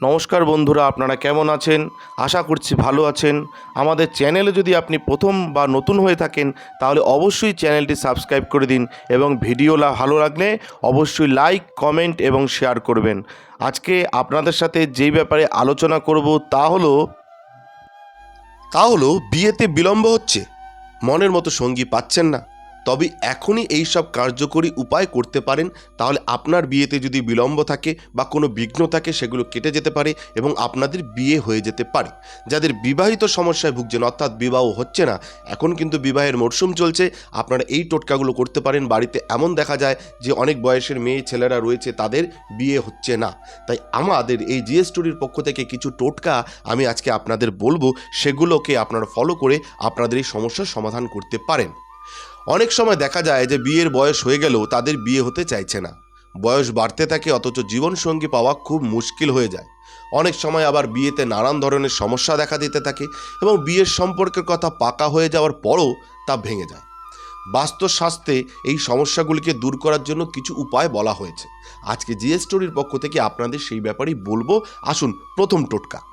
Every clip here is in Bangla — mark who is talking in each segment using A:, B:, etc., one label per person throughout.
A: নমস্কার বন্ধুরা, আপনারা কেমন আছেন? আশা করছি ভালো আছেন। আমাদের চ্যানেলে যদি আপনি প্রথম বা নতুন হয়ে থাকেন, তাহলে অবশ্যই চ্যানেলটি সাবস্ক্রাইব করে দিন এবং ভিডিও ভালো লাগলে অবশ্যই লাইক, কমেন্ট এবং শেয়ার করবেন। আজকে আপনাদের সাথে যেই ব্যাপারে আলোচনা করব তা হলো তা হলো বিয়েতে বিলম্ব হচ্ছে। মনের মতো সঙ্গী পাচ্ছেন না। তবে এখনই এই সব কার্যকরী উপায় করতে পারেন, তাহলে আপনার বিয়েতে যদি বিলম্ব থাকে বা কোনো বিঘ্ন থাকে সেগুলো কেটে যেতে পারে এবং আপনাদের বিয়ে হয়ে যেতে পারে। যাদের বিবাহিত সমস্যায় ভুগছেন, অর্থাৎ বিবাহ হচ্ছে না, এখন কিন্তু বিবাহের মরশুম চলছে, আপনারা এই টোটকাগুলো করতে পারেন। বাড়িতে এমন দেখা যায় যে অনেক বয়সের মেয়ে ছেলেরা রয়েছে, তাদের বিয়ে হচ্ছে না। তাই আমাদের এই জিএস স্টোরির পক্ষ থেকে কিছু টোটকা আমি আজকে আপনাদের বলব, সেগুলোকে আপনারা ফলো করে আপনাদের এই সমস্যার সমাধান করতে পারেন। অনেক সময় দেখা যায় যে বিয়ের বয়স হয়ে গেলেও তাদের বিয়ে হতে চাইছে না। বয়স বাড়তে থাকে অথচ জীবনসঙ্গী পাওয়া খুব মুশকিল হয়ে যায়। অনেক সময় আবার বিয়েতে নানান ধরনের সমস্যা দেখা দিতে থাকে এবং বিয়ের সম্পর্কের কথা পাকা হয়ে যাওয়ার পরও তা ভেঙে যায়। বাস্তুশাস্ত্রে এই সমস্যাগুলিকে দূর করার জন্য কিছু উপায় বলা হয়েছে। আজকে জিএস স্টোরির পক্ষ থেকে আপনাদের সেই ব্যাপারেই বলব। আসুন প্রথম টোটকা।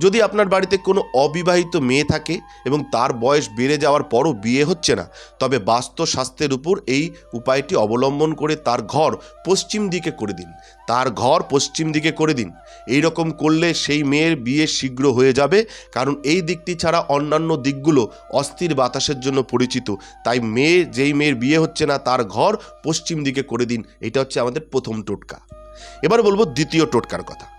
A: যদি আপনার বাড়িতে কোনো অবিবাহিত মেয়ে থাকে এবং তার বয়স বেড়ে যাওয়ার পরও বিয়ে হচ্ছে না, তবে বাস্তু স্বাস্থ্যের উপর এই উপায়টি অবলম্বন করে তার ঘর পশ্চিম দিকে করে দিন। তার ঘর পশ্চিম দিকে করে দিন। এই রকম করলে সেই মেয়ের বিয়ে শীঘ্র হয়ে যাবে, কারণ এই দিকটি ছাড়া অন্যান্য দিকগুলো অস্থির বাতাসের জন্য পরিচিত। তাই মেয়ে, যেই মেয়ের বিয়ে হচ্ছে না, তার ঘর পশ্চিম দিকে করে দিন। এটা হচ্ছে আমাদের প্রথম টোটকা। এবার বলব দ্বিতীয় টোটকার কথা।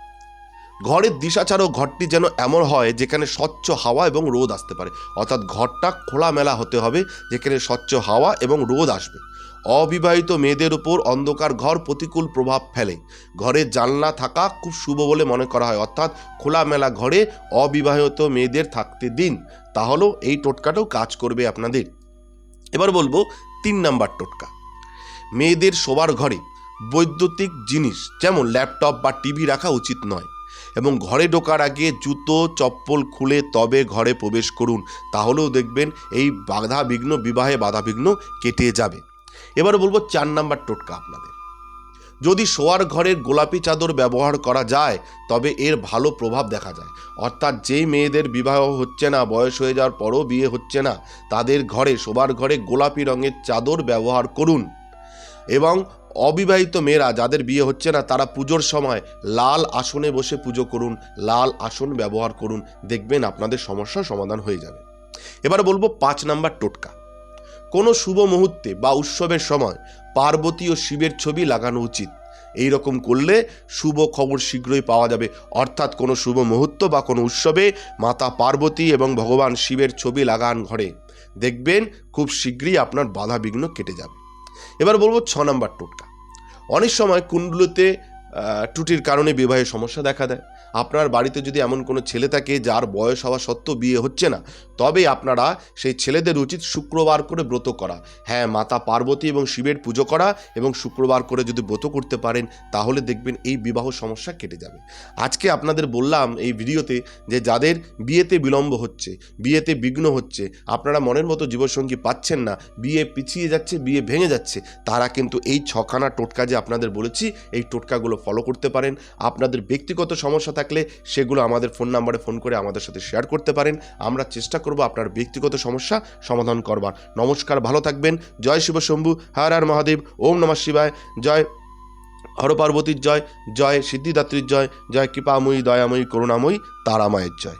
A: ঘরের দিশা ছাড়াও ঘরটি যেন এমন হয় যেখানে স্বচ্ছ হাওয়া এবং রোদ আসতে পারে। অর্থাৎ ঘরটা খোলামেলা হতে হবে, যেখানে স্বচ্ছ হাওয়া এবং রোদ আসবে। অবিবাহিত মেয়েদের উপর অন্ধকার ঘর প্রতিকূল প্রভাব ফেলে। ঘরের জানলা থাকা খুব শুভ বলে মনে করা হয়। অর্থাৎ খোলামেলা ঘরে অবিবাহিত মেয়েদের থাকতে দিন। তাহলেও এই টোটকাটাও কাজ করবে আপনাদের। এবার বলব তিন নাম্বার টোটকা। মেয়েদের শোবার ঘরে বৈদ্যুতিক জিনিস, যেমন ল্যাপটপ বা টিভি রাখা উচিত নয়। এবং ঘরে ঢোকার আগে জুতো, চপ্পল খুলে তবে ঘরে প্রবেশ করুন। তাহলেও দেখবেন এই বাধা বিঘ্ন বিবাহে বাধা বিঘ্ন কেটে যাবে। এবার বলব চার নাম্বার টোটকা আপনাদের। যদি শোয়ার ঘরের গোলাপি চাদর ব্যবহার করা যায়, তবে এর ভালো প্রভাব দেখা যায়। অর্থাৎ যেই মেয়েদের বিবাহ হচ্ছে না, বয়স হয়ে যাওয়ার পরও বিয়ে হচ্ছে না, তাদের ঘরে, শোবার ঘরে গোলাপি রঙের চাদর ব্যবহার করুন। এবং অবিবাহিত মেয়েরা যাদের বিয়ে হচ্ছে না, তারা পুজোর সময় লাল আসনে বসে পুজো করুন, লাল আসন ব্যবহার করুন। দেখবেন আপনাদের সমস্যার সমাধান হয়ে যাবে। এবার বলব পাঁচ নাম্বার টোটকা। কোনো শুভ মুহূর্তে বা উৎসবের সময় পার্বতী ও শিবের ছবি লাগানো উচিত। এই রকম করলে শুভ খবর শীঘ্রই পাওয়া যাবে। অর্থাৎ কোনো শুভ মুহূর্ত বা কোনো উৎসবে মাতা পার্বতী এবং ভগবান শিবের ছবি লাগান ঘরে। দেখবেন খুব শীঘ্রই আপনার বাধা বিঘ্ন কেটে যাবে। এবার বলব ছ নম্বর টোটকা। অনেক সময় কুণ্ডুলোতে ত্রুটির কারণে বিবাহের সমস্যা দেখা দেয়। আপনার বাড়িতে যদি এমন কোনো ছেলে থাকে যার বয়স হওয়া সত্ত্বেও বিয়ে হচ্ছে না তবে আপনারা সেই ছেলেদের উচিত শুক্রবার করে ব্রত করা। হ্যাঁ মাতা পার্বতী এবং শিবের পুজো করা এবং শুক্রবার করে যদি ব্রত করতে পারেন, তাহলে দেখবেন এই বিবাহ সমস্যা কেটে যাবে। আজকে আপনাদের বললাম এই ভিডিওতে যে যাদের বিয়েতে বিলম্ব হচ্ছে, বিয়েতে বিঘ্ন হচ্ছে, আপনারা মনের মতো জীবনসঙ্গী পাচ্ছেন না, বিয়ে পিছিয়ে যাচ্ছে, বিয়ে ভেঙে যাচ্ছে, তারা কিন্তু এই ছখানা টোটকা যে আপনাদের বলেছি, এই টোটকাগুলো ফলো করতে পারেন। আপনাদের ব্যক্তিগত সমস্যা থাকলে সেগুলো আমাদের ফোন নাম্বারে ফোন করে আমাদের সাথে শেয়ার করতে পারেন। আমরা চেষ্টা করব আপনার ব্যক্তিগত সমস্যা সমাধান করবার। নমস্কার, ভালো থাকবেন। জয় শিব শম্ভু, হার আর মহাদেব, ওম নমঃ শিবায়। জয় হর পার্বতীর জয় জয় সিদ্ধিদাত্রীর জয় জয় কৃপাময়ী, দয়াময়ী, করুণাময়ী, তারামায়ের জয়।